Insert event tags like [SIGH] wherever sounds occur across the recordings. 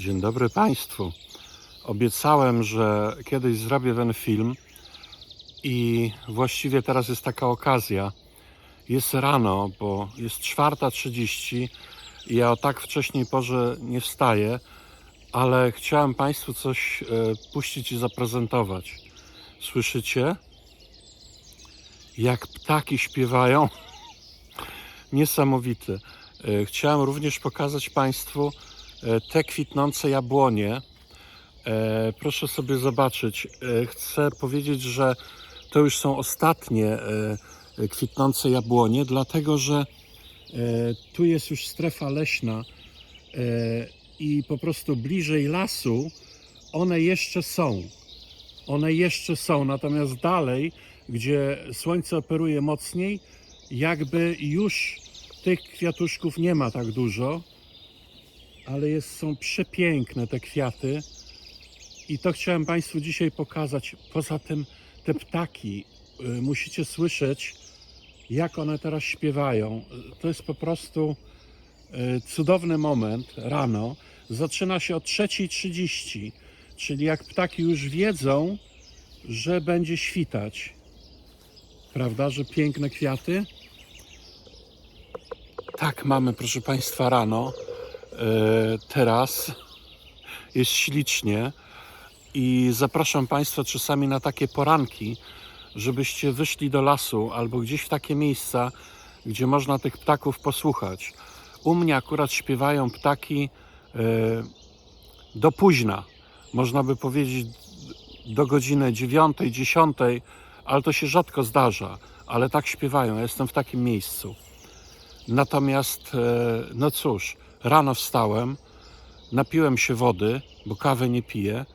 Dzień dobry Państwu. Obiecałem, że kiedyś zrobię ten film i właściwie teraz jest taka okazja. Jest rano, bo jest 4.30 i ja o tak wcześniej porze nie wstaję, ale chciałem Państwu coś e, puścić i zaprezentować. Słyszycie? Jak ptaki śpiewają? [LAUGHS] Niesamowite. E, Chciałem również pokazać Państwu te kwitnące jabłonie. E, Proszę sobie zobaczyć. E, Chcę powiedzieć, że to już są ostatnie e, kwitnące jabłonie, dlatego że e, tu jest już strefa leśna e, i po prostu bliżej lasu one jeszcze są. One jeszcze są, natomiast dalej, gdzie słońce operuje mocniej, jakby już tych kwiatuszków nie ma tak dużo, ale jest, są przepiękne te kwiaty i to chciałem Państwu dzisiaj pokazać. Poza tym te ptaki, y, musicie słyszeć, jak one teraz śpiewają. To jest po prostu y, cudowny moment rano. Zaczyna się o 3.30, czyli jak ptaki już wiedzą, że będzie świtać. Prawda, że piękne kwiaty? Tak, mamy, proszę Państwa, rano. E, teraz jest ślicznie i zapraszam Państwa czasami na takie poranki, żebyście wyszli do lasu albo gdzieś w takie miejsca, gdzie można tych ptaków posłuchać. U mnie akurat śpiewają ptaki e, do późna, można by powiedzieć do godziny dziewiątej, dziesiątej, ale to się rzadko zdarza, ale tak śpiewają. Ja jestem w takim miejscu. Natomiast, e, no cóż, rano wstałem, napiłem się wody, bo kawy nie piję.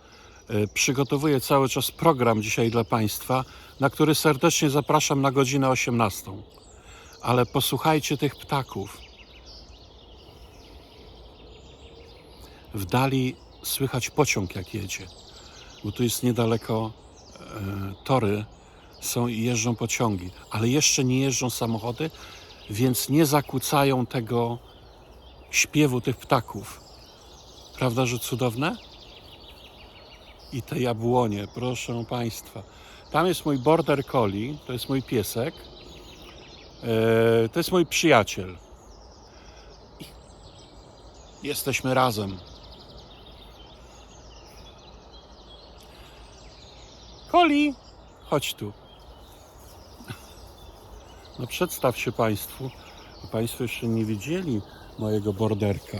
E, Przygotowuję cały czas program dzisiaj dla Państwa, na który serdecznie zapraszam na godzinę 18. Ale posłuchajcie tych ptaków. W dali słychać pociąg, jak jedzie, bo tu jest niedaleko e, tory, są i jeżdżą pociągi, ale jeszcze nie jeżdżą samochody, więc nie zakłócają tego śpiewu tych ptaków. Prawda, że cudowne? I te jabłonie, proszę Państwa. Tam jest mój border collie, to jest mój piesek. E, to jest mój przyjaciel. Jesteśmy razem. Koli, chodź tu. No przedstaw się Państwu. Państwo jeszcze nie widzieli mojego borderka.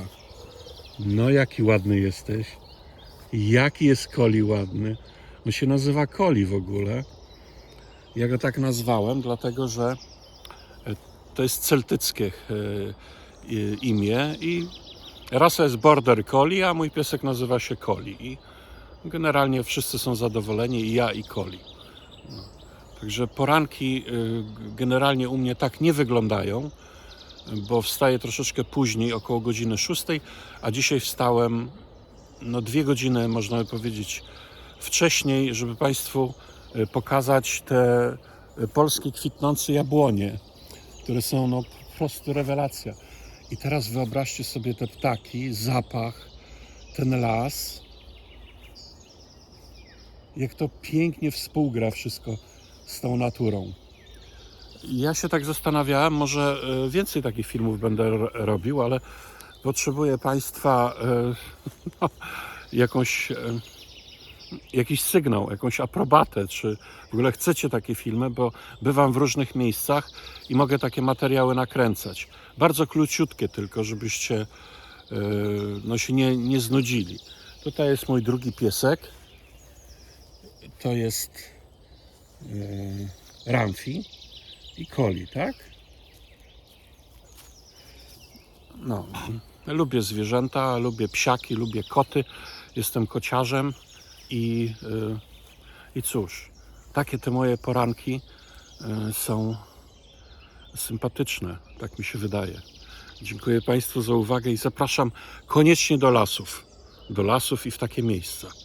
No jaki ładny jesteś. Jaki jest Koli ładny. On się nazywa Koli w ogóle. Ja go tak nazwałem, dlatego że e, to jest celtyckie e, imię i rasa jest Border Collie, a mój piesek nazywa się Koli. I generalnie wszyscy są zadowoleni, i ja, i Koli. Także poranki y, generalnie u mnie tak nie wyglądają, bo wstaję troszeczkę później, około godziny 6, a dzisiaj wstałem no dwie godziny, można by powiedzieć, wcześniej, żeby Państwu y, pokazać te y, polskie kwitnące jabłonie, które są no po prostu rewelacja. I teraz wyobraźcie sobie te ptaki, zapach, ten las, jak to pięknie współgra wszystko z tą naturą. Ja się tak zastanawiałem, może e, więcej takich filmów będę ro- robił, ale potrzebuję Państwa no, [LAUGHS] jakąś, e, jakiś sygnał, jakąś aprobatę, czy w ogóle chcecie takie filmy, bo bywam w różnych miejscach i mogę takie materiały nakręcać. Bardzo króciutkie tylko, żebyście no, się nie, nie znudzili. Tutaj jest mój drugi piesek. To jest e, Ramfi i Koli, tak? No, lubię zwierzęta, lubię psiaki, lubię koty. Jestem kociarzem i, e, i cóż, takie te moje poranki e, są sympatyczne, tak mi się wydaje. Dziękuję Państwu za uwagę i zapraszam koniecznie do lasów. Do lasów i w takie miejsca.